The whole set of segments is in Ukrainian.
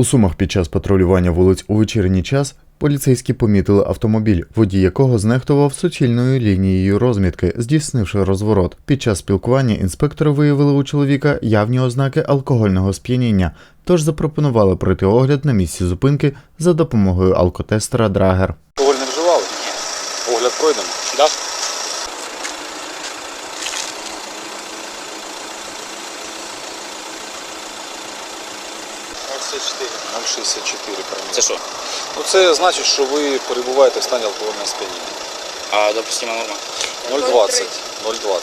У Сумах під час патрулювання вулиць у вечірній час поліцейські помітили автомобіль, водій якого знехтував суцільною лінією розмітки, здійснивши розворот. Під час спілкування інспектори виявили у чоловіка явні ознаки алкогольного сп'яніння, тож запропонували пройти огляд на місці зупинки за допомогою алкотестера Драгер. Алкоголь не вживали? Ні. Огляд пройдено? Да? – 0,64 проміли. Це що? Ну це значить, що ви перебуваєте в стані алкогольного сп'яніння. А допустима норма? 0,20. 0,20.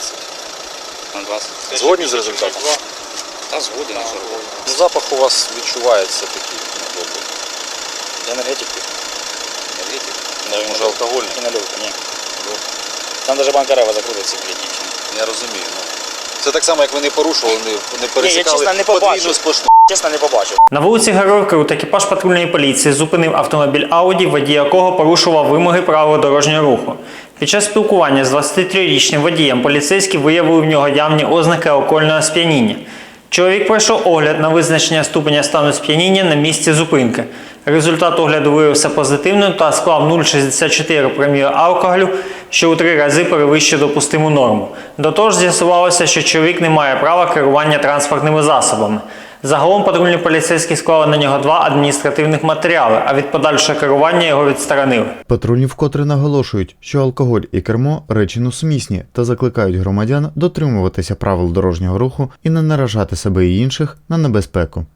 На 20. Згодні з результатом? Та згоден, а що робити? Ну, запах у вас відчувається такий недобрий. Я енергетик пив. Енергетик? Да, він Може же алкогольний? І ні. Там даже банкарева закрутиться блядь, дівчина. Я розумію. Ну. Це так само, як ви не порушували, не, не пересікали чесно, не подвійну сплошну. Чесно, не побачив. На вулиці Героїв Крут екіпаж патрульної поліції зупинив автомобіль Ауді, водій якого порушував вимоги правил дорожнього руху. Під час спілкування з 23-річним водієм поліцейські виявили в нього явні ознаки алкогольного сп'яніння. Чоловік пройшов огляд на визначення ступеня стану сп'яніння на місці зупинки. Результат огляду виявився позитивним та склав 0,64 проміла алкоголю, що у три рази перевищує допустиму норму. До того ж, з'ясувалося, що чоловік не має права керування транспортними засобами. Загалом патрульні поліцейські склали на нього два адміністративних матеріали, а від подальшого керування його відсторонили. Патрульні вкотре наголошують, що алкоголь і кермо речі несумісні та закликають громадян дотримуватися правил дорожнього руху і не наражати себе і інших на небезпеку.